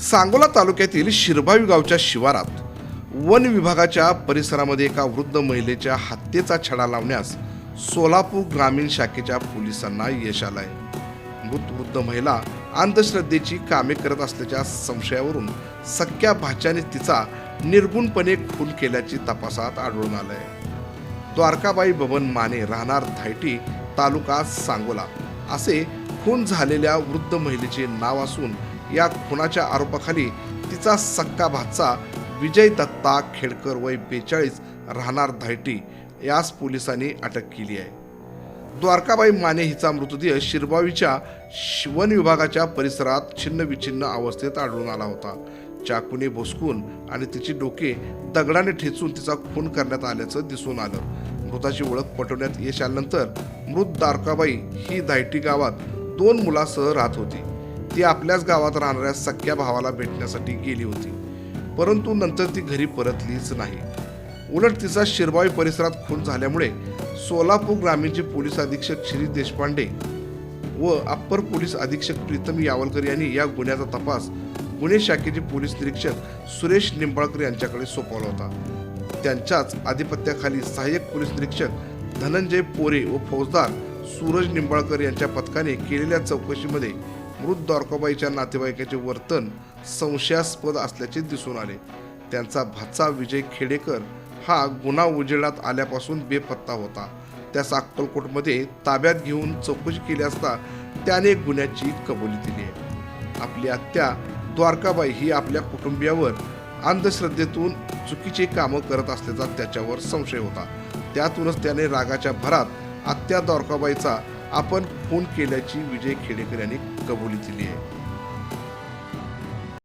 सांगोला तालुक्यातील शिरभावी गावच्या शिवारात वन विभागाच्या परिसरामध्ये एका वृद्ध महिलेच्या हत्येचा छडा लावण्यास सोलापूर ग्रामीण शाखेच्या पोलिसांना यश आलंय. मृत वृद्ध महिला अंधश्रद्धेची कामे करत असल्याच्या संशयावरून सख्या भाच्याने तिचा निर्गुणपणे खून केल्याची तपासात आढळून आलंय. द्वारकाबाई बबन माने राहणार धायटी तालुका सांगोला असे खून झालेल्या वृद्ध महिलेचे नाव असून या खुनाच्या आरोपाखाली तिचा सक्का भाचा विजय दत्ता खेडकर वय बेचाळीस राहणार धायटी यास पोलिसांनी अटक केली आहे. द्वारकाबाई माने हिचा मृतदेह शिरबावीच्या शिवन वन विभागाच्या परिसरात छिन्न विछिन्न अवस्थेत आढळून आला होता. चाकूने भोसकून आणि तिची डोके दगडाने ठेचून तिचा खून करण्यात आल्याचं दिसून आलं. मृताची ओळख पटवण्यात यश आल्यानंतर मृत द्वारकाबाई ही धायटी गावात दोन मुलासह राहत होती. ती आपल्याच गावात राहणाऱ्या सख्या भावाला भेटण्यासाठी गेली होती. परंतु नंतर ती घरी परतलीच नाही. उलट तिचा शिरबावी परिसरात खून झाल्यामुळे सोलापूर ग्रामीणचे पोलीस अधीक्षक श्री देशपांडे व अप्पर पोलीस अधीक्षक प्रीतम यावलकर यांनी या गुन्ह्याचा तपास गुन्हे शाखेचे पोलीस निरीक्षक सुरेश निंबाळकर यांच्याकडे सोपवला होता. त्यांच्याच आधिपत्याखाली सहाय्यक पोलीस निरीक्षक धनंजय पोरे व फौजदार सूरज निंबाळकर यांच्या पथकाने केलेल्या चौकशीमध्ये मृत द्वारकाबाईच्या नातेवाईकाचे वर्तन संशयास्पद असल्याचे दिसून आले. त्यांचा भाचा विजय खेडेकर हा गुन्हा उजेडात आल्यापासून बेपत्ता होता. त्यास अक्कलकोटमध्ये ताब्यात घेऊन चौकशी केली असता त्याने गुन्ह्याची कबुली दिली. आहे आपली आत्या द्वारकाबाई ही आपल्या कुटुंबियावर अंधश्रद्धेतून चुकीचे कामं करत असल्याचा त्याच्यावर संशय होता. त्यातूनच त्याने रागाच्या भरात आत्या द्वारकाबाईचा आपण फोन केल्याची विजय खेडेकर यांनी कबुली दिली आहे.